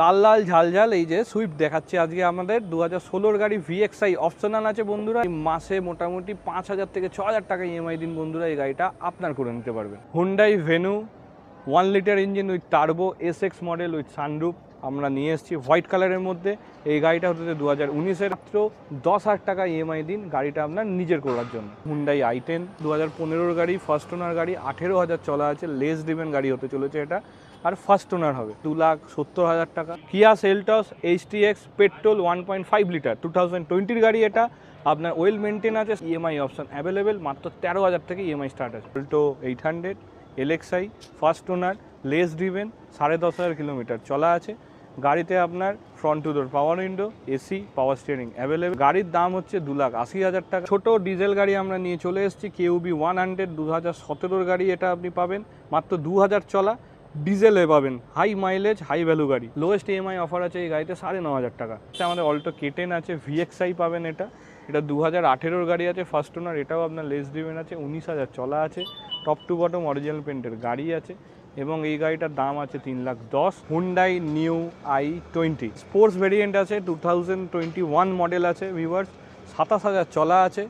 লাল লাল ঝাল ঝাল, এই যে সুইফট দেখাচ্ছি আজকে আমাদের। দু হাজার ষোলোর গাড়ি ভিএক্সআই অপশনাল আছে বন্ধুরা। মাসে মোটামুটি পাঁচ হাজার থেকে ছ হাজার টাকা ইএমআই দিন বন্ধুরা এই গাড়িটা আপনার করে নিতে পারবেন। Hyundai Venue one litre engine with turbo S X model with sunroof আমরা নিয়ে এসেছি হোয়াইট কালারের মধ্যে। এই গাড়িটা হতে দু হাজার উনিশের মাত্র দশ হাজার টাকা ইএমআই দিন গাড়িটা আপনার নিজের করার জন্য। হুন্ডাই আই টেন দু হাজার পনেরোর গাড়ি ফার্স্ট ওনার গাড়ি, আঠেরো হাজার চলা আছে লেস ডিভেন গাড়ি হতে চলেছে এটা। আর ফার্স্ট ওনার হবে। দু লাখ সত্তর হাজার টাকা। Kia Seltos H T X petrol one point five litre two thousand টোয়েন্টির গাড়ি এটা। আপনার ওয়েল মেনটেন আছে ইএমআই অপশন অ্যাভেলেবেল মাত্র তেরো হাজার থেকে ইএমআই স্টার্ট আছে। Alto eight hundred LXI first owner less driven সাড়ে দশ হাজার কিলোমিটার চলা আছে। গাড়িতে আপনার front two door power window AC power steering available গাড়ির দাম হচ্ছে দু লাখ আশি হাজার টাকা। ছোটো ডিজেল গাড়ি আমরা নিয়ে চলে এসেছি। কেউবি ওয়ান হান্ড্রেড দু হাজার সতেরোর গাড়ি এটা আপনি পাবেন। মাত্র দু হাজার চলা। ডিজেলে পাবেন। হাই মাইলেজ হাই ভ্যালু গাড়ি। লোয়েস্ট ইএমআই অফার আছে এই গাড়িতে সাড়ে ন হাজার টাকা। আচ্ছা, আমাদের অল্টো কেটেন আছে ভিএক্সআই পাবেন এটা। এটা দু হাজার আঠেরোর গাড়ি আছে ফার্স্ট ওনার এটাও আপনার লেস ড্রিভেন আছে উনিশ হাজার চলা আছে। টপ টু বটম অরিজিনাল পেন্টের গাড়ি আছে। এবং এই গাড়িটার দাম আছে তিন লাখ দশ। Hyundai new i twenty sports variant আছে two thousand twenty one model আছে ভিভার্স সাতাশ হাজার চলা আছে।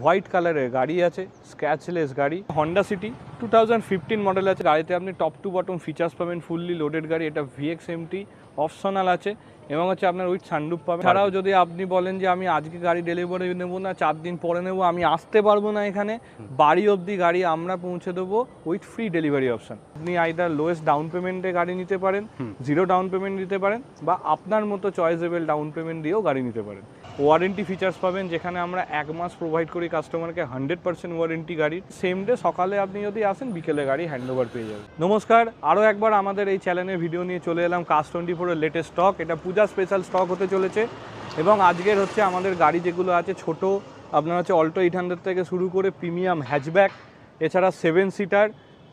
হোয়াইট কালারের গাড়ি আছে স্ক্র্যাচলেস গাড়ি। Honda City two thousand fifteen model আছে। গাড়িতে আপনি টপ টু বটম ফিচার্স পাবেন ফুললি লোডেড গাড়ি। এটা ভিএক্স এমটি অপশনাল আছে এবং হচ্ছে আপনার উইথ সানরুফ পাবেন। ছাড়াও যদি আপনি বলেন যে আমি আজকে গাড়ি ডেলিভারি নেব না চার দিন পরে নেব আমি আসতে পারব না এখানে বাড়ি অবধি গাড়ি আমরা পৌঁছে দেবো উইথ ফ্রি ডেলিভারি অপশন আপনি আইদার লোয়েস্ট ডাউন পেমেন্টে গাড়ি নিতে পারেন জিরো ডাউন পেমেন্ট দিতে পারেন বা আপনার মতো চয়েসেবল ডাউন পেমেন্ট দিয়েও গাড়ি নিতে পারেন। ওয়ারেন্টি ফিচার্স পাবেন যেখানে আমরা এক মাস প্রোভাইড করি কাস্টমারকে হান্ড্রেড পার্সেন্ট ওয়ারেন্টি গাড়ি সেম ডে সকালে আপনি যদি আসেন, বিকেলে গাড়ি হ্যান্ড ওভার পেয়ে যাবেন। নমস্কার আরও একবার আমাদের এই চ্যানেলে ভিডিও নিয়ে চলে এলাম কাস টোয়েন্টি ফোরের লেটেস্ট স্টক এটা পূজা স্পেশাল স্টক হতে চলেছে এবং আজকের হচ্ছে আমাদের গাড়ি যেগুলো আছে ছোট, আপনার হচ্ছে অল্টো এইট হান্ড্রেড থেকে শুরু করে প্রিমিয়াম হ্যাচব্যাক এছাড়া সেভেন সিটার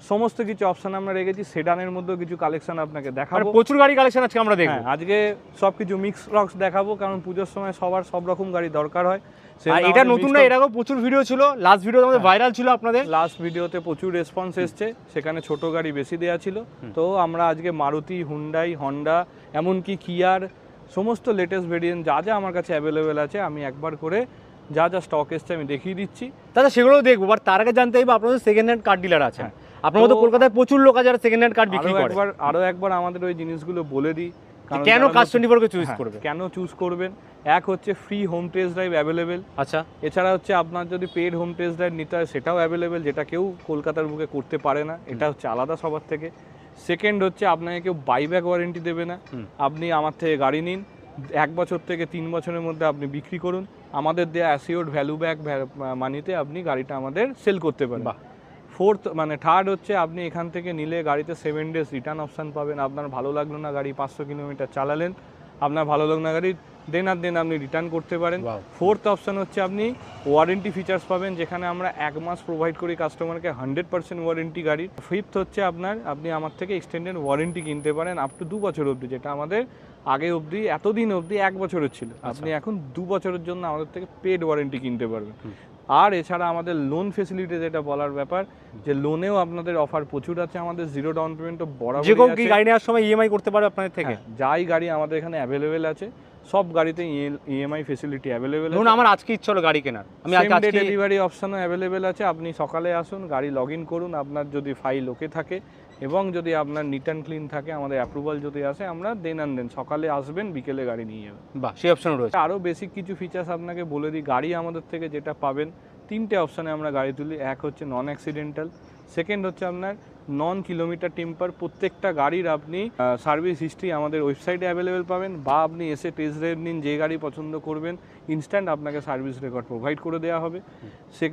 সমস্ত কিছু অপশন আমরা রেখেছি সেডানের মধ্যেও কিছু কালেকশন আপনাকে দেখাবো। প্রচুর গাড়ি কালেকশন আজকে আমরা দেখব। হ্যাঁ আজকে সব কিছু মিক্স রক্স দেখাবো কারণ পুজোর সময় সবার সব রকম গাড়ি দরকার হয়। আর এটা নতুন না এর আগেও প্রচুর ভিডিও ছিল। লাস্ট ভিডিও আমাদের হ্যাঁ। ভাইরাল ছিল আপনাদের। লাস্ট ভিডিওতে প্রচুর রেসপন্স এসছে সেখানে ছোট গাড়ি বেশি দেওয়া ছিল। তো আমরা আজকে মারুতি হুন্ডাই হন্ডা এমনকি কিয়ার সমস্ত লেটেস্ট ভেরিয়েন্ট যা যা আমার কাছে অ্যাভেলেবেল আছে আমি একবার করে যা যা স্টক এসছে আমি দেখিয়ে দিচ্ছি। দাদা সেগুলোও দেখব বাট তার আগে জানতে চাইব আপনাদের সেকেন্ড হ্যান্ড কার ডিলার আছে। হ্যাঁ। আপনার মতো কলকাতায় প্রচুর লোক আছে যারা সেকেন্ড হ্যান্ড কার বিক্রি করে। একবার আরও একবার আমাদের ওই জিনিসগুলো বলে দিই কেন কাজ টোয়েন্টি ফোরকে চুজ করবে? কেন চুজ করবেন? এক হচ্ছে free home test drive available আচ্ছা। এছাড়া হচ্ছে আপনার যদি পেড হোম টেস্ট ড্রাইভ নিতে হয় সেটাও অ্যাভেলেবেল যেটা কেউ কলকাতার বুকে করতে পারে না। এটা হচ্ছে আলাদা সবার থেকে। সেকেন্ড হচ্ছে আপনাকে কেউ বাইব্যাক ওয়ারেন্টি দেবে না। আপনি আমার থেকে গাড়ি নিন এক বছর থেকে তিন বছরের মধ্যে আপনি বিক্রি করুন। আমাদের দেওয়া অ্যাসিওর ভ্যালু ব্যাক মানিতে আপনি গাড়িটা আমাদের সেল করতে পারেন। ফোর্থ মানে থার্ড হচ্ছে আপনি এখান থেকে নিলে গাড়িতে সেভেন ডেজ রিটার্ন অপশান পাবেন। আপনার ভালো লাগল না গাড়ি পাঁচশো কিলোমিটার চালালেন আপনার ভালো লাগল না গাড়ি দেন আর দেন আপনি রিটার্ন করতে পারেন। ফোর্থ অপশান হচ্ছে আপনি ওয়ারেন্টি ফিচার্স পাবেন যেখানে আমরা এক মাস প্রোভাইড করি কাস্টমারকে হান্ড্রেড পার্সেন্ট ওয়ারেন্টি গাড়ি ফিফথ হচ্ছে আপনার আপনি আমার থেকে এক্সটেন্ডেড ওয়ারেন্টি কিনতে পারেন আপ টু দু বছর অবধি যেটা আমাদের আগে অবধি এতদিন অবধি এক বছরের ছিল। আপনি এখন দু বছরের জন্য আমাদের থেকে পেড ওয়ারেন্টি কিনতে পারবেন। আর এছাড়া আমাদের লোন ফেসিলিটি যেটা বলার ব্যাপার যে লোনেও আপনাদের অফার প্রচুর আছে আমাদের জিরো ডাউন পেমেন্টও বরাবর যে কেউ কি গাড়ি নেওয়ার সময় ইএমআই করতে পারবে আপনাদের থেকে? হ্যাঁ, যাই গাড়ি আমাদের এখানে অ্যাভেলেবেল আছে সব গাড়িতে ইএমআই ফেসিলিটি অ্যাভেলেবেল ধরুন আমার আজকে ইচ্ছা হলো গাড়ি কেনার। আমি আজকে আজকে ডেলিভারি অপশনও অ্যাভেলেবেল আছে আপনি সকালে আসুন গাড়ি লগ ইন করুন আপনার যদি ফাইল ওকে থাকে এবং যদি আপনার নিট অ্যান্ড ক্লিন থাকে আমাদের অ্যাপ্রুভাল যদি আসে আমরা দেন আন দেন সকালে আসবেন বিকেলে গাড়ি নিয়ে যাবেন। বা সেই অপশন রয়েছে। আরও বেসিক কিছু ফিচার্স আপনাকে বলে দিই। গাড়ি আমাদের থেকে যেটা পাবেন তিনটে অপশানে আমরা গাড়ি তুলি। এক হচ্ছে নন অ্যাক্সিডেন্টাল সেকেন্ড হচ্ছে আপনার নন কিলোমিটার টেম্পার প্রত্যেকটা গাড়ির আপনি সার্ভিস হিস্ট্রি আমাদের ওয়েবসাইটে অ্যাভেলেবেল পাবেন বা আপনি এসে টেস্ট ড্রাইভ নিন যে গাড়ি পছন্দ করবেন ইনস্ট্যান্ট আপনাকে সার্ভিস রেকর্ড প্রোভাইড করে দেওয়া হবে। সে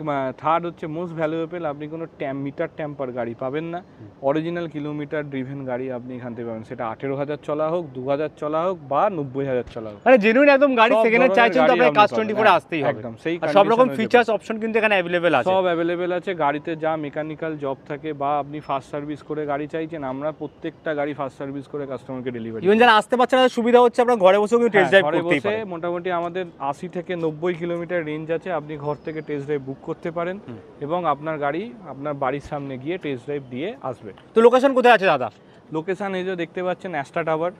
থার্ড হচ্ছে মোস্ট ভ্যালুয়েবল আপনি কোনো ট্যাম মিটার ট্যাম্পার গাড়ি পাবেন না। অরিজিনাল কিলোমিটার ড্রিভেন গাড়ি আপনি এখান থেকে পাবেন। সেটা আঠেরো হাজার চলা হোক দু হাজার চলা হোক বা নব্বই হাজার চলা হোক। মানে জেনুইন একদম গাড়ি সেকেন্ড হ্যান্ড চাইছেন তো আপনার আপনি কাজ টোয়েন্টি ফোরে আসতেই হবে। একদম সেই সব রকম ফিচার্স অপশন কিন্তু এখানে অ্যাভেলেবেল আছে। সব অ্যাভেলেবেল আছে গাড়িতে যা মেকানিক্যাল জব থাকে বা আপনি ফার্স্ট সার্ভিস করে গাড়ি চাইছেন আমরা প্রত্যেকটা গাড়ি ফার্স্ট সার্ভিস করে কাস্টমারকে ডেলিভারি ইভেন যারা আসতে পারছে না সুবিধা হচ্ছে আপনার ঘরে বসেও কিন্তু টেস্ট ড্রাইভ করতেই বসে পারেন। মোটামুটি আমাদের আশি থেকে নব্বই কিলোমিটার রেঞ্জ আছে আপনি ঘর থেকে টেস্ট ড্রাইভ বুক করতে পারেন এবং আপনার গাড়ি আপনার বাড়ির সামনে গিয়ে টেস্ট ড্রাইভ দিয়ে আসবে। তো লোকেশন কোথায় আছে দাদা? লোকেশন এই যে দেখতে পাচ্ছেন অ্যাস্টা টাওয়ার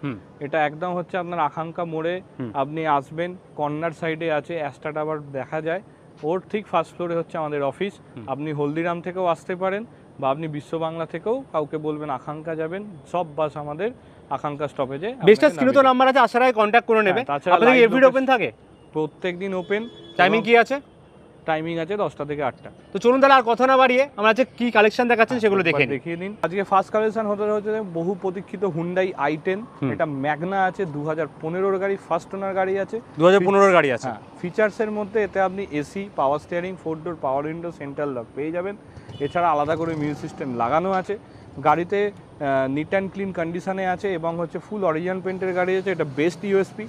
এটা একদম হচ্ছে আপনার আকাঙ্ক্ষা মোড়ে আপনি আসবেন কর্নার সাইডে আছে অ্যাস্টা টাওয়ার দেখা যায়। ওর ঠিক ফার্স্ট ফ্লোরে হচ্ছে আমাদের অফিস আপনি হলদিরাম থেকেও আসতে পারেন। বা আপনি বিশ্ব বাংলা থেকেও কাউকে বলবেন আকাঙ্ক্ষা যাবেন সব বাস আমাদের আকাঙ্ক্ষা স্টপেজে বেস্টার স্ক্রিনে তো নাম্বার আছে আসার আগে কন্ট্যাক্ট করে নেবেন হ্যাঁ, তাছাড়া আপনাদের এভরিডে ওপেন থাকে? প্রত্যেকদিন ওপেন টাইমিং কি আছে? টাইমিং আছে দশটা থেকে আটটা। তো চলুন তাহলে আর কথা না বাড়িয়ে আমরা আজকে কি কালেকশন দেখাচ্ছেন সেগুলো দেখে দেখিয়ে দিন। আজকে ফার্স্ট কালেকশন হতে হচ্ছে বহু প্রতীক্ষিত হুন্ডাই আই টেন এটা ম্যাগনা আছে দু হাজার পনেরোর গাড়ি ফার্স্ট ওনার গাড়ি আছে। দু হাজার পনেরোর গাড়ি আছে। হ্যাঁ ফিচার্সের মধ্যে এতে আপনি AC power steering four door power window central lock পেয়ে যাবেন। এছাড়া আলাদা করে মিউজিক সিস্টেম লাগানো আছে। গাড়িতে নিট অ্যান্ড ক্লিন কন্ডিশনে আছে এবং হচ্ছে ফুল অরিজিনাল পেন্টের গাড়ি আছে। এটা বেস্ট ইউএসপি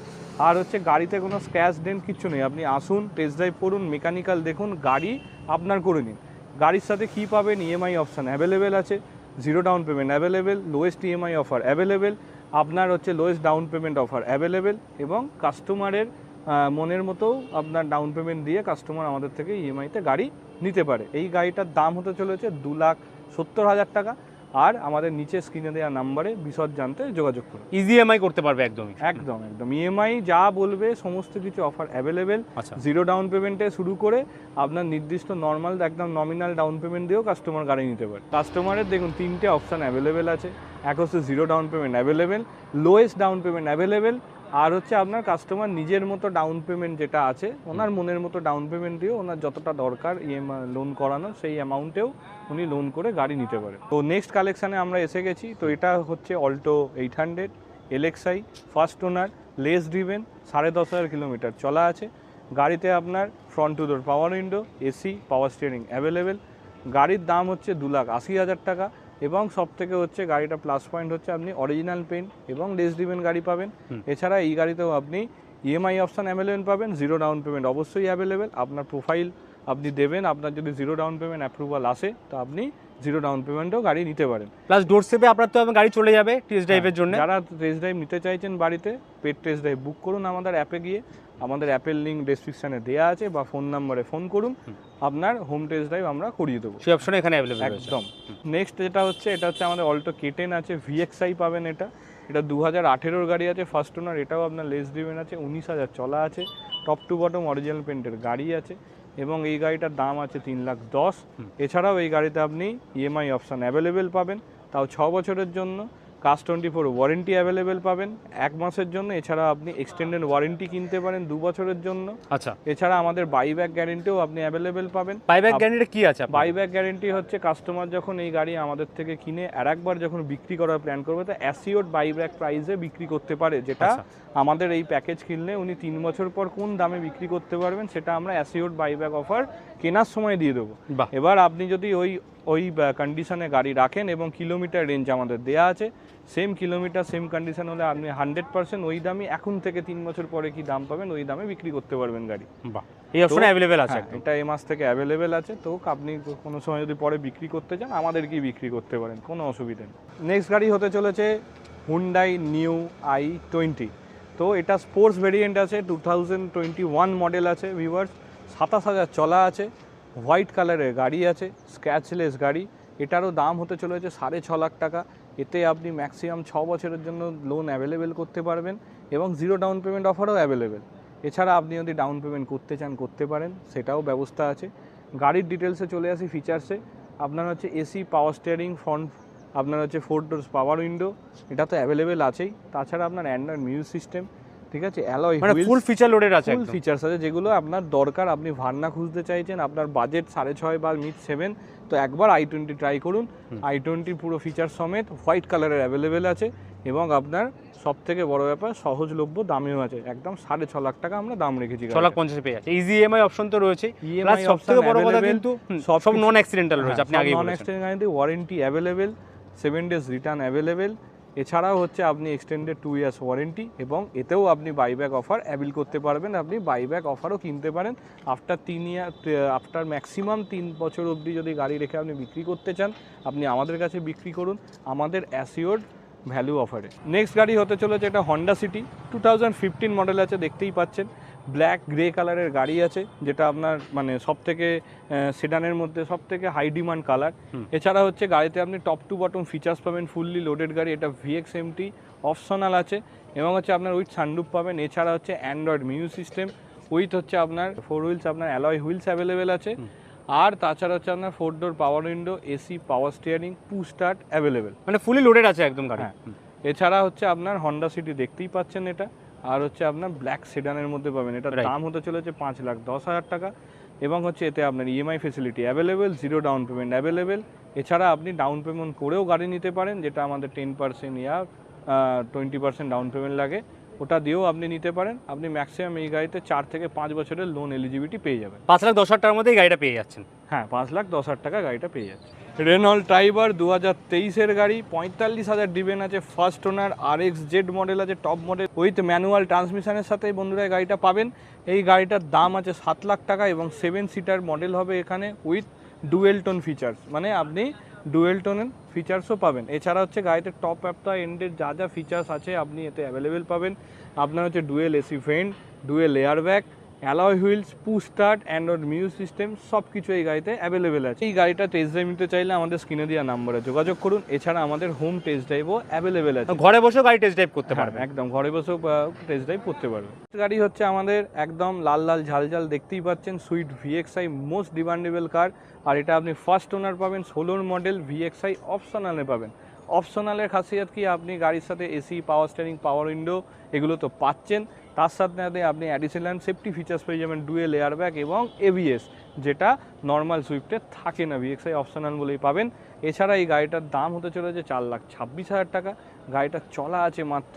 আর হচ্ছে গাড়িতে কোনো স্ক্র্যাচ ডেন্ট কিচ্ছু নেই। আপনি আসুন টেস্ট ড্রাইভ করুন মেকানিক্যাল দেখুন, গাড়ি আপনার করে নিন। গাড়ির সাথে কী পাবেন? ইএমআই অপশান অ্যাভেলেবেল আছে। Zero down payment available lowest EMI offer available আপনার হচ্ছে lowest down payment offer available এবং কাস্টমারের মনের মতো আপনার ডাউন পেমেন্ট দিয়ে কাস্টমার আমাদের থেকে ইএমআইতে গাড়ি নিতে পারে। এই গাড়িটার দাম হতে চলেছে দু লাখ সত্তর হাজার টাকা। আর আমাদের নিচে স্ক্রিনে দেওয়া নাম্বারে বিশদ জানতে যোগাযোগ করুন। ইজি এমআই করতে পারবে একদমই। একদম একদম। ইএমআই যা বলবে সমস্ত কিছু অফার অ্যাভেলেবেল জিরো ডাউন পেমেন্টে শুরু করে আপনার নির্দিষ্ট নর্মাল একদম নমিনাল ডাউন পেমেন্ট দিয়েও কাস্টমার গাড়ি নিতে পারে। কাস্টমারের দেখুন তিনটে অপশান অ্যাভেলেবেল আছে। এক হচ্ছে zero down payment available lowest down payment available আর হচ্ছে আপনার কাস্টমার নিজের মতো ডাউন পেমেন্ট যেটা আছে, ওনার মনের মতো ডাউন পেমেন্ট দিয়ে ওনার যতটা দরকার ইএমআই লোন করানো, সেই অ্যামাউন্টেও উনি লোন করে গাড়ি নিতে পারে। তো নেক্সট কালেকশানে আমরা এসে গেছি, তো এটা হচ্ছে Alto eight hundred LXI first owner less driven সাড়ে দশ হাজার কিলোমিটার চলা আছে। গাড়িতে আপনার front two door power window AC power steering available গাড়ির দাম হচ্ছে দু লাখ আশি হাজার টাকা। এবং সব থেকে হচ্ছে গাড়িটা প্লাস পয়েন্ট হচ্ছে আপনি অরিজিনাল পেন এবং লেস ড্রিভেন গাড়ি পাবেন। এছাড়া এই গাড়িতেও আপনি ইএমআই অপশান অ্যাভেলেবেল পাবেন জিরো ডাউন পেমেন্ট অবশ্যই অ্যাভেলেবেল আপনার প্রোফাইল আপনি দেবেন আপনার যদি জিরো ডাউন পেমেন্ট অ্যাপ্রুভাল আসে তো আপনি জিরো ডাউন পেমেন্টেও গাড়ি নিতে পারেন। প্লাস ডোর সেপে আপনার তো গাড়ি চলে যাবে টেস্ট ড্রাইভের জন্য। যারা টেস্ট ড্রাইভ নিতে চাইছেন বাড়িতে পেট টেস্ট ড্রাইভ বুক করুন আমাদের অ্যাপে গিয়ে। আমাদের অ্যাপেল লিঙ্ক ডেসক্রিপশানে দেওয়া আছে বা ফোন নাম্বারে ফোন করুন। আপনার হোম টেস্ট ড্রাইভ আমরা করিয়ে দেবো। সেই অপশনে এখানে অ্যাভেলেবল একদম। নেক্সট যেটা হচ্ছে এটা হচ্ছে আমাদের অল্টো কেটেন আছে ভিএক্সআই পাবেন এটা। এটা দু হাজার আঠেরোর গাড়ি আছে ফার্স্ট ওনার এটাও আপনার লেস ড্রিভেন আছে উনিশ হাজার চলা আছে। টপ টু বটম অরিজিনাল পেন্টের গাড়ি আছে এবং এই গাড়িটার দাম আছে তিন লাখ দশ। এছাড়াও এই গাড়িতে আপনি ইএমআই অপশান অ্যাভেলেবেল পাবেন। তাও ছ বছরের জন্য। কাস টোয়েন্টি ফোর ওয়ারেন্টি অ্যাভেলেবেল পাবেন। এক মাসের জন্য এছাড়া আপনি এক্সটেন্ডেড ওয়ারেন্টি কিনতে পারেন দু বছরের জন্য। আচ্ছা। এছাড়া আমাদের বাই ব্যাক গ্যারেন্টিও আপনি অ্যাভেলেবেল পাবেন। বাই ব্যাক গ্যারেন্টি কি আছে বাই ব্যাক গ্যারেন্টি হচ্ছে কাস্টমার যখন এই গাড়ি আমাদের থেকে কিনে আর একবার যখন বিক্রি করার প্ল্যান করবে তো অ্যাসিওর বাইব্যাক প্রাইসে বিক্রি করতে পারে যেটা আচ্ছা। আমাদের এই প্যাকেজ কিনলে উনি তিন বছর পর কোন দামে বিক্রি করতে পারবেন সেটা আমরা অ্যাসিওর বাইব্যাক অফার কেনার সময় দিয়ে দেবো। এবার আপনি যদি ওই ওই কন্ডিশনে গাড়ি রাখেন এবং কিলোমিটার রেঞ্জ আমাদের দেয়া আছে সেম কিলোমিটার সেম কন্ডিশন হলে আপনি হান্ড্রেড পার্সেন্ট ওই দামই এখন থেকে তিন বছর পরে কি দাম পাবেন ওই দামে বিক্রি করতে পারবেন গাড়ি। বাহ। এই অপশনে অ্যাভেলেবল আছে হ্যাঁ, এটা এই মাস থেকে অ্যাভেলেবেল আছে। তো আপনি কোনো সময় যদি পরে বিক্রি করতে চান আমাদেরকেই বিক্রি করতে পারেন কোনো অসুবিধা নেই। নেক্সট গাড়ি হতে চলেছে হুন্ডাই নিউ আই টোয়েন্টি তো এটা স্পোর্টস ভেরিয়েন্ট আছে two thousand twenty one model আছে ভিভার্স সাতাশ হাজার চলা আছে হোয়াইট কালারের গাড়ি আছে স্ক্র্যাচলেস গাড়ি। এটারও দাম হতে চলেছে সাড়ে ছ লাখ টাকা। এতে আপনি ম্যাক্সিমাম ছ বছরের জন্য লোন অ্যাভেলেবেল করতে পারবেন এবং জিরো ডাউন পেমেন্ট অফারও অ্যাভেলেবেল এছাড়া আপনি যদি ডাউন পেমেন্ট করতে চান, করতে পারেন, সেটাও ব্যবস্থা আছে। গাড়ির ডিটেলসে চলে আসি ফিচার্সে আপনার হচ্ছে এসি পাওয়ার স্টিয়ারিং ফ্রন্ট আপনার হচ্ছে ফোর ডোরস পাওয়ার উইন্ডো এটা তো অ্যাভেলেবেল আছেই। তাছাড়া আপনার অ্যান্ড্রয়েড মিউজিক সিস্টেম ঠিক আছে? অ্যালয় মানে ফুল ফিচার লোডেড আছে ফুল ফিচার্স আছে যেগুলো আপনার দরকার আপনি ভার্না খুঁজতে চাইছেন আপনার বাজেট সাড়ে ছয় বা মিড সেভেন তো একবার আই টোয়েন্টি ট্রাই করুন। আই টোয়েন্টির পুরো ফিচার সমেত হোয়াইট কালারের অ্যাভেলেবেল আছে এবং আপনার সব থেকে বড় ব্যাপার সহজলভ্য দামেও আছে। একদম সাড়ে ছ লাখ টাকা আমরা দাম রেখেছি ছ লাখ পঞ্চাশে পেয়ে যাচ্ছে। ইজি ইএমআই অপশন তো রয়েছে। EMI সব থেকে বড় কথা কিন্তু সব নন অ্যাক্সিডেন্টাল রয়েছে আপনি আগেই নন গাড়িতে warranty available seven days return available. এছাড়াও হচ্ছে আপনি এক্সটেন্ডেড টু ইয়ার্স ওয়ারেন্টি এবং এতেও আপনি বাইব্যাক অফার অ্যাবিল করতে পারবেন। আপনি বাইব্যাক অফারও কিনতে পারেন। আফটার তিন ইয়ার আফটার ম্যাক্সিমাম তিন বছর অবধি যদি গাড়ি রেখে আপনি বিক্রি করতে চান, আপনি আমাদের কাছে বিক্রি করুন। আমাদের অ্যাসিওর্ড ভ্যালু অফারে। নেক্সট গাড়ি হতে চলেছে এটা Honda City. Two thousand fifteen model আছে, দেখতেই পাচ্ছেন। ব্ল্যাক গ্রে কালারের গাড়ি আছে যেটা আপনার মানে সব থেকে সেডানের মধ্যে সব থেকে হাই ডিমান্ড কালার এছাড়া হচ্ছে গাড়িতে আপনি টপ টু বটম ফিচার্স পাবেন ফুললি লোডেড গাড়ি এটা ভিএক্স এমটি অপশনাল আছে। এবং হচ্ছে আপনার উইথ সানরুফ পাবেন এছাড়া হচ্ছে অ্যান্ড্রয়েড মিউজিক সিস্টেম উইথ হচ্ছে আপনার ফোর হুইলস আপনার অ্যালয় হুইলস অ্যাভেলেবেল আছে। আর তাছাড়া হচ্ছে আপনার four door power window AC power steering push start available মানে ফুলি লোডেড আছে একদম গাড়ি। হ্যাঁ। এছাড়া হচ্ছে আপনার হন্ডা সিটি দেখতেই পাচ্ছেন এটা। আর হচ্ছে আপনার ব্ল্যাক সেডানের মধ্যে পাবেন। এটার Right. দাম হতে চলেছে পাঁচ লাখ দশ হাজার টাকা এবং হচ্ছে এতে আপনার EMI facility available zero down payment available এছাড়া আপনি ডাউন পেমেন্ট করেও গাড়ি নিতে পারেন যেটা আমাদের টেন পার্সেন্ট ইয়া টোয়েন্টি পার্সেন্ট ডাউন পেমেন্ট লাগে। ওটা দিয়েও আপনি নিতে পারেন। আপনি ম্যাক্সিমাম এই গাড়িতে চার থেকে পাঁচ বছরের লোন এলিজিবিলিটি পেয়ে যাবেন। পাঁচ লাখ দশ হাজার টাকার মধ্যে এই গাড়িটা পেয়ে যাচ্ছেন। হ্যাঁ পাঁচ লাখ দশ হাজার টাকা গাড়িটা পেয়ে যাচ্ছে রেনল্ড ট্রাইবার দু হাজার তেইশের গাড়ি, পঁয়তাল্লিশ হাজার ডিবেন আছে ফার্স্ট ওনার আর এক্স জেড মডেল আছে টপ মডেল উইথ ম্যানুয়াল ট্রান্সমিশনের সাথে বন্ধুরা এই গাড়িটা পাবেন। এই গাড়িটার দাম আছে সাত লাখ টাকা এবং সেভেন সিটার মডেল হবে এখানে উইথ ডুয়েল টোন ফিচার্স মানে আপনি ডুয়েল টোনের ফিচার্সও পাবেন। এছাড়া হচ্ছে গাড়িতে টপ অ্যাপটা এন্ডের যা যা ফিচার্স আছে আপনি এতে অ্যাভেলেবেল পাবেন। আপনার হচ্ছে dual AC ফেন্ট dual air bag alloy wheels push start Android music system সব কিছু এই গাড়িতে অ্যাভেলেবেল আছে। এই গাড়িটা টেস্ট ড্রাইভ নিতে চাইলে আমাদের স্ক্রিনে দেওয়া নাম্বারে যোগাযোগ করুন। এছাড়া আমাদের হোম টেস্ট ড্রাইভও অ্যাভেলেবেল আছে। ঘরে বসেও গাড়ি টেস্ট ড্রাইভ করতে হ্যাঁ, পারবেন একদম ঘরে বসেও টেস্ট ড্রাইভ করতে পারবে। গাড়ি হচ্ছে আমাদের একদম লাল লাল ঝাল ঝাল দেখতেই পাচ্ছেন Swift VXI most demandable car আর এটা আপনি ফার্স্ট ওনার পাবেন ষোলোর মডেল ভিএক্সআই অপশনালে পাবেন। অপশনালের খাসিয়াত কি? আপনি গাড়ির সাথে AC power steering power window এগুলো তো পাচ্ছেন। তার সাথে সাথে আপনি অ্যাডিশনাল সেফটি ফিচার্স পেয়ে যাবেন ডুয়েল এয়ার ব্যাগ এবং এবিএস যেটা নর্মাল সুইফটে থাকে না ভিএক্সআই অপশনাল বলেই পাবেন। এছাড়া এই গাড়িটার দাম হতে চলেছে চার লাখ ছাব্বিশ হাজার টাকা। গাড়িটা চলা আছে মাত্র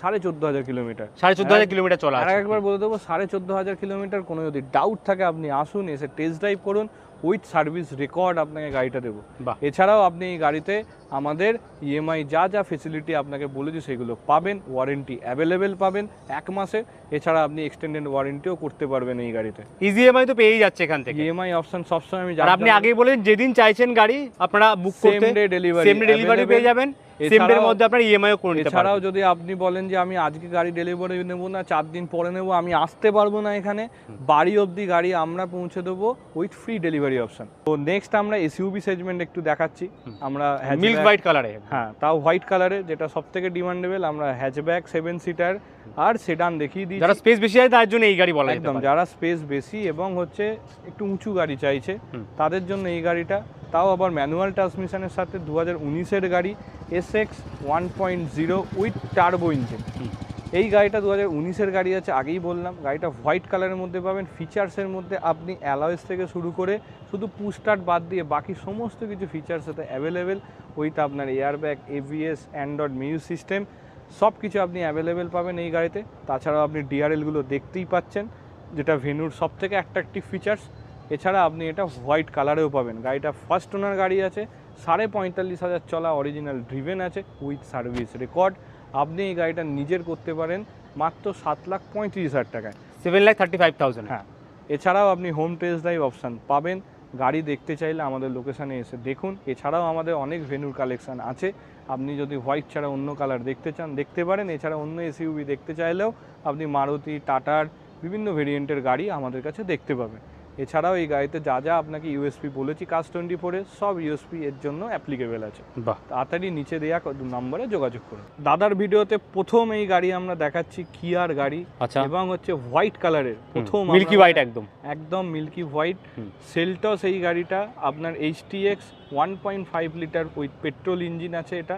সাড়ে চোদ্দ হাজার কিলোমিটার। সাড়ে চোদ্দ হাজার কিলোমিটার চলা আর একবার বলে দেবো সাড়ে চোদ্দ হাজার কিলোমিটার কোনো যদি ডাউট থাকে আপনি আসুন এসে টেস্ট ড্রাইভ করুন উইথ সার্ভিস রেকর্ড আপনাকে গাড়িটা দেবো। বাহ। এছাড়াও আপনি এই গাড়িতে আমাদের ইএমআই যা যা ফেসিলিটি আপনাকে বলেছি সেগুলো পাবেন ওয়ারেন্টি অ্যাভেলেবেল পাবেন এক মাসে। এছাড়া আপনি এক্সটেন্ডেড ওয়ারেন্টিও করতে পারবেন এই গাড়িতে। ইজিএমআই তো পেয়েই যাচ্ছে এখান থেকে। ইএমআই অপশন সবসময় আমি আপনি আগেই বলেন যেদিন চাইছেন গাড়ি আপনারা বুক সেম করতে day delivery same day delivery পেয়ে যাবেন সেম ডের এছাড়াও- মধ্যে আপনার ইএমআইও করে নিতে এছাড়াও যদি আপনি বলেন যে আমি আজকে গাড়ি ডেলিভারি নেব না চার দিন পরে নেব আমি আসতে পারব না এখানে বাড়ি অবধি গাড়ি আমরা পৌঁছে দেবো উইথ ফ্রি ডেলিভারি অপশন তো নেক্সট আমরা এসইউবি সেগমেন্ট একটু দেখাচ্ছি। আমরা মিল্ক হোয়াইট কালারে হ্যাঁ তাও হোয়াইট কালারে যেটা সব থেকে ডিমান্ডেবল আমরা হ্যাচব্যাক সেভেন সিটার আর সেডান দেখিয়ে দিই যারা স্পেস বেশি আছে তার জন্য এই গাড়ি বলা একদম যারা স্পেস বেশি এবং হচ্ছে একটু উঁচু গাড়ি চাইছে তাদের জন্য এই গাড়িটা। তাও আবার ম্যানুয়াল ট্রান্সমিশনের সাথে দু হাজার উনিশের গাড়ি S X one point zero with turbo engine. এই গাড়িটা দু হাজার উনিশের গাড়ি আছে আগেই বললাম। গাড়িটা হোয়াইট কালারের মধ্যে পাবেন ফিচার্সের মধ্যে আপনি অ্যালয়েস থেকে শুরু করে শুধু পুস্টার্ট বাদ দিয়ে বাকি সমস্ত কিছু ফিচার্স সাথে অ্যাভেলেবেল উইথ আপনার airbag ABS Android music system সব কিছু আপনি অ্যাভেলেবেল পাবেন এই গাড়িতে। তাছাড়াও আপনি ডিআরএলগুলো দেখতেই পাচ্ছেন যেটা ভেনুর সব থেকে অ্যাট্রাকটিভ ফিচার্স এছাড়া আপনি এটা হোয়াইট কালারেও পাবেন। গাড়িটা ফার্স্ট ওনার গাড়ি আছে সাড়ে পঁয়তাল্লিশ হাজার চলা অরিজিনাল ড্রিভেন আছে উইথ সার্ভিস রেকর্ড আপনি এই গাড়িটা নিজের করতে পারেন মাত্র সাত লাখ পঁয়ত্রিশ হাজার টাকায়। Seven lakh thirty five thousand হ্যাঁ। এছাড়াও আপনি হোম টেস্ট ড্রাইভ অপশান পাবেন। গাড়ি দেখতে চাইলে আমাদের লোকেশানে এসে দেখুন। এছাড়াও আমাদের অনেক ভেনুর কালেকশান আছে। আপনি যদি হোয়াইট ছাড়া অন্য কালার দেখতে চান, দেখতে পারেন। এছাড়া অন্য এসইউবি দেখতে চাইলেও আপনি মারুতি, টাটার বিভিন্ন ভেরিয়েন্টের গাড়ি আমাদের কাছে দেখতে পাবেন। এছাড়াও এই গাড়িতে যা যা আপনাকে ইউএসপি বলেছি কাজ টোয়েন্টি ফোরে সব ইউএসপি এর জন্য অ্যাপ্লিকেবল আছে। বাহ। তাড়াতাড়ি নিচে দেওয়া নম্বরে যোগাযোগ করুন। দাদার ভিডিওতে প্রথম এই গাড়ি আমরা দেখাচ্ছি কিয়ার গাড়ি আচ্ছা। এবং হচ্ছে হোয়াইট কালারের প্রথম মিল্কি হোয়াইট একদম। একদম মিল্কি হোয়াইট। সেলটস এই গাড়িটা আপনার H T X one point five litre with petrol engine আছে এটা।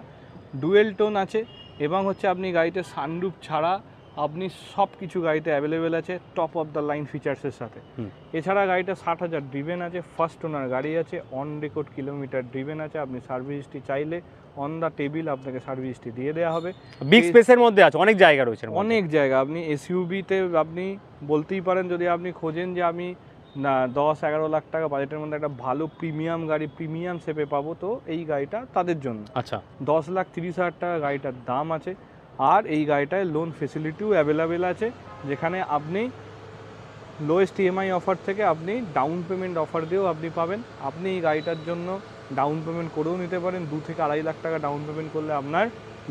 ডুয়েল টোন আছে এবং হচ্ছে আপনি গাড়িতে সানরুফ ছাড়া আপনি সব কিছু গাড়িতে অ্যাভেলেবেল আছে টপ অফ দ্য লাইন ফিচার্সের সাথে। এছাড়া গাড়িটা ষাট হাজার ড্রিভেন আছে ফার্স্ট ওনার গাড়ি আছে অন রেকর্ড কিলোমিটার ড্রিভেন আছে আপনি সার্ভিসটি চাইলে অন দ্য টেবিল আপনাকে সার্ভিসটি দিয়ে দেওয়া হবে। বিগ স্পেসের মধ্যে আছে অনেক জায়গা রয়েছে অনেক জায়গা আপনি এসইউবিতে আপনি বলতেই পারেন যদি আপনি খোঁজেন যে আমি না দশ এগারো লাখ টাকা বাজেটের মধ্যে একটা ভালো প্রিমিয়াম গাড়ি প্রিমিয়াম শেপে পাবো তো এই গাড়িটা তাদের জন্য। আচ্ছা। দশ লাখ তিরিশ হাজার টাকা গাড়িটার দাম আছে। আর এই গাড়িটায় লোন ফেসিলিটিও অ্যাভেলেবেল আছে, যেখানে আপনি লোয়েস্ট ইএমআই অফার থেকে আপনি ডাউন পেমেন্ট অফার দিয়েও আপনি পাবেন। আপনি এই গাড়িটার জন্য ডাউন পেমেন্ট করেও নিতে পারেন, দু থেকে আড়াই লাখ টাকা ডাউন পেমেন্ট করলে আপনার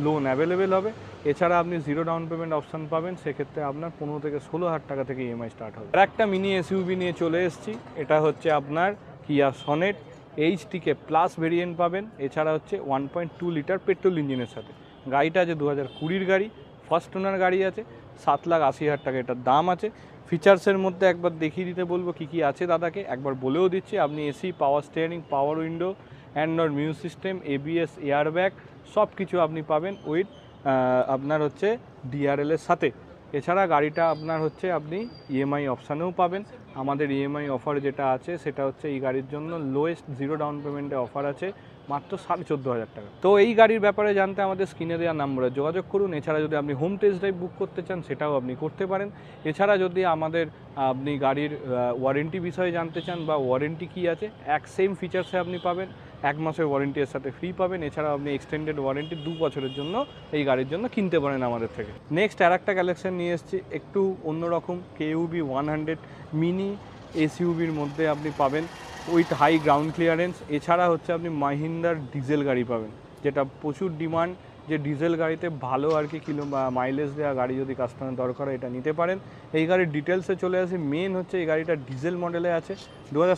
লোন অ্যাভেলেবেল হবে। এছাড়া আপনি জিরো ডাউন পেমেন্ট অপশান পাবেন, সেক্ষেত্রে আপনার পনেরো থেকে ষোলো হাজার টাকা থেকে ইএমআই স্টার্ট হবে। আর একটা মিনি এসইউবি নিয়ে চলে এসেছি, এটা হচ্ছে আপনার কিয়া সনেট এইচটিকে প্লাস ভেরিয়েন্ট পাবেন। এছাড়া হচ্ছে one point two litre petrol ইঞ্জিনের সাথে। গাড়িটা আছে দু হাজার কুড়ির গাড়ি ফার্স্ট ওনার গাড়ি আছে, সাত লাখ আশি হাজার টাকা এটার দাম আছে। ফিচার্সের মধ্যে একবার দেখিয়ে দিতে বলব কী কী আছে দাদাকে, একবার বলেও দিচ্ছি, আপনি AC power steering power window Android music system ABS airbag সব কিছু আপনি পাবেন উইথ আপনার হচ্ছে ডিআরএল এর সাথে। এছাড়া গাড়িটা আপনার হচ্ছে আপনি ইএমআই অপশানেও পাবেন। আমাদের ইএমআই অফার যেটা আছে, সেটা হচ্ছে এই গাড়ির জন্য লোয়েস্ট জিরো ডাউন পেমেন্টে অফার আছে। মাত্র সাড়ে চোদ্দ হাজার টাকা। তো এই গাড়ির ব্যাপারে জানতে আমাদের স্ক্রিনে দেওয়া নাম্বারে যোগাযোগ করুন। এছাড়া যদি আপনি হোম টেস্ট ড্রাইভ বুক করতে চান, সেটাও আপনি করতে পারেন। এছাড়া যদি আমাদের, আপনি গাড়ির ওয়ারেন্টি বিষয়ে জানতে চান বা ওয়ারেন্টি কী আছে, এক সেম ফিচার্সে আপনি পাবেন। এক মাসের ওয়ারেন্টি এর সাথে ফ্রি পাবেন। এছাড়া আপনি এক্সটেন্ডেড ওয়ারেন্টি দু বছরের জন্য এই গাড়ির জন্য কিনতে পারেন আমাদের থেকে। নেক্সট আর একটা কালেকশন নিয়ে এসেছি, একটু অন্যরকম কেইউবি ওয়ান হান্ড্রেড মিনি এসইউবির মধ্যে আপনি পাবেন। With high ground clearance. এছাড়া হচ্ছে আপনি মাহিন্দার ডিজেল গাড়ি পাবেন, যেটা প্রচুর ডিমান্ড, যে ডিজেল গাড়িতে ভালো আর কি কিলো মাইলেজ দেওয়া গাড়ি যদি কাস্টমার দরকার হয়, এটা নিতে পারেন। এই গাড়ির ডিটেলসে চলে আসি মেন হচ্ছে এই গাড়িটা ডিজেল মডেলে আছে। দু হাজার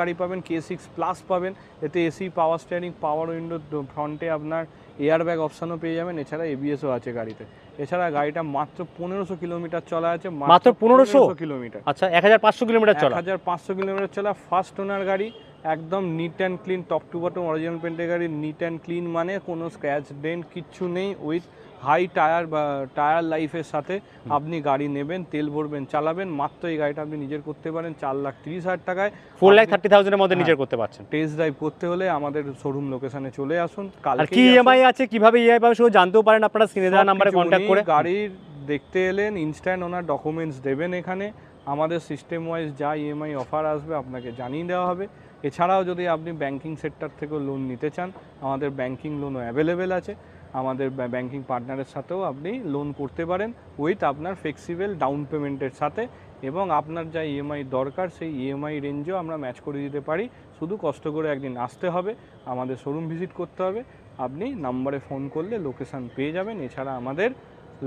গাড়ি পাবেন কে সিক্স প্লাস পাবেন। এতে AC power steering power window ফ্রন্টে আপনার এয়ার ব্যাগ অপশানও পেয়ে যাবেন। এছাড়া এবিএসও আছে গাড়িতে। এছাড়া গাড়িটা মাত্র পনেরোশো কিলোমিটার চলা আছে মাত্র পনেরোশো? কিলোমিটার। আচ্ছা এক হাজার পাঁচশো কিলোমিটার চলা। হাজার পাঁচশো কিলোমিটার চলা ফার্স্ট ওনার গাড়ি একদম neat and clean top to bottom original পেন্টের গাড়ি নিট অ্যান্ড ক্লিন মানে কোনো স্ক্র্যাচ ডেন্ট কিচ্ছু নেই উইথ হাই টায়ার বা টায়ার লাইফের সাথে আপনি গাড়ি নেবেন তেল ভরবেন চালাবেন মাত্র এই গাড়িটা আপনি নিজের করতে পারেন চার লাখ তিরিশ হাজার টাকায় ফোর লাখ থার্টি থাউজেন্ডের মধ্যে হ্যাঁ। নিজের করতে পারছেন। টেস্ট ড্রাইভ করতে হলে আমাদের শোরুম লোকেশনে চলে আসুন আর কি ইএমআই আছে কীভাবে ইএমআই পাবেন শুধু জানতেও পারেন আপনারা স্ক্রিনে দেওয়া নাম্বারে কন্ট্যাক্ট করে। গাড়ির দেখতে এলেন ইনস্ট্যান্ট ওনার ডকুমেন্টস দেবেন এখানে। আমাদের সিস্টেম ওয়াইজ যা ইএমআই অফার আসবে আপনাকে জানিয়ে দেওয়া হবে। এছাড়াও যদি আপনি ব্যাংকিং সেক্টর থেকেও লোন নিতে চান আমাদের ব্যাংকিং লোনও অ্যাভেলেবেল আছে। আমাদের ব্যাংকিং পার্টনারের সাথেও আপনি লোন করতে পারেন উইথ আপনার ফ্লেক্সিবল ডাউন পেমেন্টের সাথে এবং আপনার যা ইএমআই দরকার সেই ইএমআই রেঞ্জও আমরা ম্যাচ করে দিতে পারি। শুধু কষ্ট করে একদিন আসতে হবে আমাদের শোরুম ভিজিট করতে হবে। আপনি নাম্বারে ফোন করলে লোকেশান পেয়ে যাবেন এছাড়া আমাদের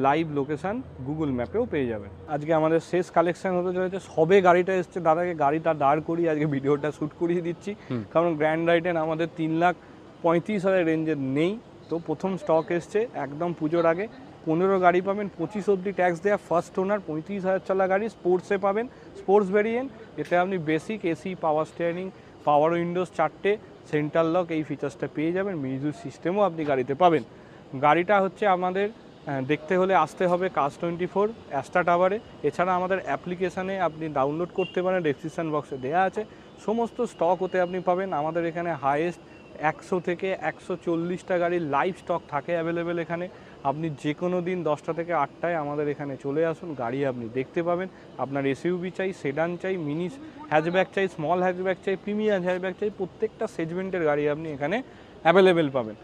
লাইভ লোকেশান গুগল ম্যাপেও পেয়ে যাবেন। আজকে আমাদের শেষ কালেকশন হতে চলেছে সবে গাড়িটা এসছে দাদাকে গাড়িটা দাঁড় করিয়ে আজকে ভিডিওটা শ্যুট করিয়ে দিচ্ছি। কারণ গ্র্যান্ড রাইডেন আমাদের তিন লাখ পঁয়ত্রিশ হাজার রেঞ্জের নেই। তো প্রথম স্টক এসছে, একদম পুজোর আগে। পনেরো গাড়ি পাবেন, পঁচিশ অবধি ট্যাক্স দেওয়া ফার্স্ট ওনার পঁয়ত্রিশ হাজার চলা গাড়ি স্পোর্টসে পাবেন স্পোর্টস ভেরিয়েন্ট এতে আপনি basic AC power steering power windows চারটে সেন্ট্রাল লক এই ফিচার্সটা পেয়ে যাবেন মিউজিক সিস্টেমও আপনি গাড়িতে পাবেন। গাড়িটা হচ্ছে আমাদের দেখতে হলে আসতে হবে কাজ টোয়েন্টি ফোর অ্যাস্টা টাওয়ারে এছাড়া আমাদের অ্যাপ্লিকেশানে আপনি ডাউনলোড করতে পারেন ডেসক্রিপশান বক্সে দেওয়া আছে। সমস্ত স্টক হতে আপনি পাবেন। আমাদের এখানে হাইয়েস্ট একশো থেকে একশো চল্লিশটা গাড়ির লাইভ স্টক থাকে অ্যাভেলেবেল এখানে। আপনি যে কোনো দিন দশটা থেকে আটটায় আমাদের এখানে চলে আসুন, গাড়ি আপনি দেখতে পাবেন। আপনার এসইউবি চাই সেডান চাই মিনি হ্যাচব্যাক চাই স্মল হ্যাচব্যাক চাই প্রিমিয়াম হ্যাচব্যাক চাই, প্রত্যেকটা সেগমেন্টের গাড়ি আপনি এখানে অ্যাভেলেবেল পাবেন।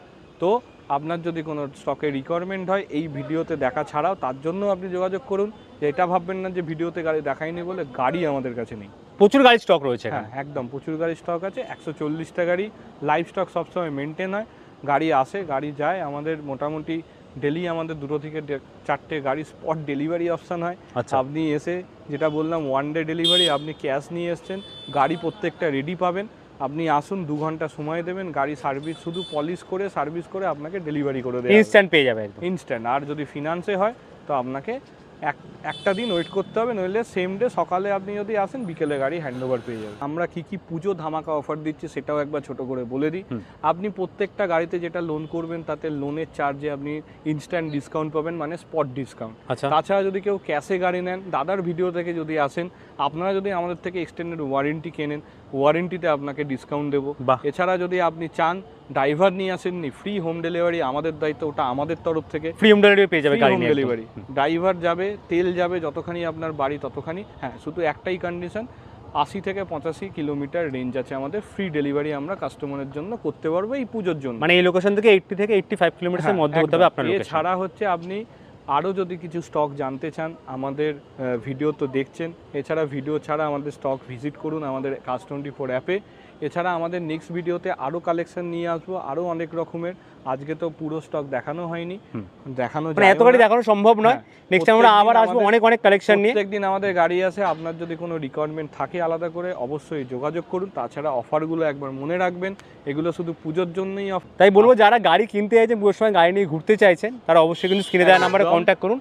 তো আপনার যদি কোনো স্টকের রিকোয়ারমেন্ট হয়, এই ভিডিওতে দেখা ছাড়াও তার জন্য আপনি যোগাযোগ করুন। যে এটা ভাববেন না যে ভিডিওতে গাড়ি দেখায়নি বলে গাড়ি আমাদের কাছে নেই। প্রচুর গাড়ি স্টক রয়েছে হ্যাঁ একদম প্রচুর গাড়ি স্টক আছে। একশো চল্লিশটা গাড়ি লাইভ স্টক সবসময় মেনটেন হয়। গাড়ি আসে গাড়ি যায়। আমাদের মোটামুটি ডেলি আমাদের দুটো থেকে চারটে গাড়ি স্পট ডেলিভারি অপশান হয়। আচ্ছা। আপনি এসে যেটা বললাম ওয়ান ডে ডেলিভারি আপনি ক্যাশ নিয়ে এসছেন গাড়ি প্রত্যেকটা রেডি পাবেন। আপনি আসুন দু ঘণ্টা সময় দেবেন গাড়ি সার্ভিস শুধু পলিশ করে সার্ভিস করে আপনাকে ডেলিভারি করে দেয় ইনস্ট্যান্ট পেয়ে যাবে ইনস্ট্যান্ট আর যদি ফিনান্সে হয় তো আপনাকে এক একটা দিন ওয়েট করতে হবে নইলে সেম ডে সকালে আপনি যদি আসেন বিকেলে গাড়ি হ্যান্ড ওভার পেয়ে যাবেন। আমরা কি কি পুজো ধামাকা অফার দিচ্ছি সেটাও একবার ছোট করে বলে দিই। আপনি প্রত্যেকটা গাড়িতে যেটা লোন করবেন তাতে লোনের চার্জে আপনি ইনস্ট্যান্ট ডিসকাউন্ট পাবেন মানে স্পট ডিসকাউন্ট আচ্ছা। তাছাড়া যদি কেউ ক্যাশে গাড়ি নেন দাদার ভিডিও থেকে যদি আসেন আপনারা যদি আমাদের থেকে এক্সটেন্ডেড ওয়ারেন্টি কেনেন ওয়ারেন্টিতে আপনাকে ডিসকাউন্ট দেবো। এছাড়া যদি আপনি চান ড্রাইভার নিয়ে আসেননি ফ্রি হোম ডেলিভারি আমাদের দায়িত্ব ওটা আমাদের তরফ থেকে। ফ্রি হোম ডেলিভারি পেয়ে যাবে গাড়ি হোম নিয়ে ডেলিভারি ড্রাইভার যাবে তেল যাবে যতখানি আপনার বাড়ি ততখানি। হ্যাঁ শুধু একটাই কন্ডিশন আশি থেকে পঁচাশি কিলোমিটার রেঞ্জ আছে আমাদের। ফ্রি ডেলিভারি আমরা কাস্টমারের জন্য করতে পারব এই পুজোর জন্য। মানে এই লোকেশন থেকে এইটটি থেকে এইটটি ফাইভ কিলোমিটারের মধ্যে হতে হবে আপনার এছাড়া হচ্ছে আপনি আরও যদি কিছু স্টক জানতে চান আমাদের ভিডিও তো দেখছেন। এছাড়া ভিডিও ছাড়া আমাদের স্টক ভিজিট করুন আমাদের কাজ টোয়েন্টি ফোর অ্যাপে এছাড়া আমাদের নেক্সট ভিডিওতে আরও কালেকশন নিয়ে আসব আরও অনেক রকমের। আজকে তো পুরো স্টক দেখানো হয়নি। দেখানো মানে এত গাড়ি দেখানো সম্ভব নয়। হ্যাঁ, নেক্সট আমরা আবার আসব অনেক অনেক কালেকশন নিয়ে। প্রত্যেকদিন আমাদের গাড়ি আছে আপনার যদি কোনো রিকোয়ারমেন্ট থাকে আলাদা করে অবশ্যই যোগাযোগ করুন। তাছাড়া অফারগুলো একবার মনে রাখবেন। এগুলো শুধু পুজোর জন্যই তাই বলব যারা গাড়ি কিনতে চাইছেন পুজোর সময় গাড়ি নিয়ে ঘুরতে চাইছেন তারা অবশ্যই কিন্তু স্ক্রিনে দেওয়া নাম্বারে। কন্ট্যাক্ট করুন।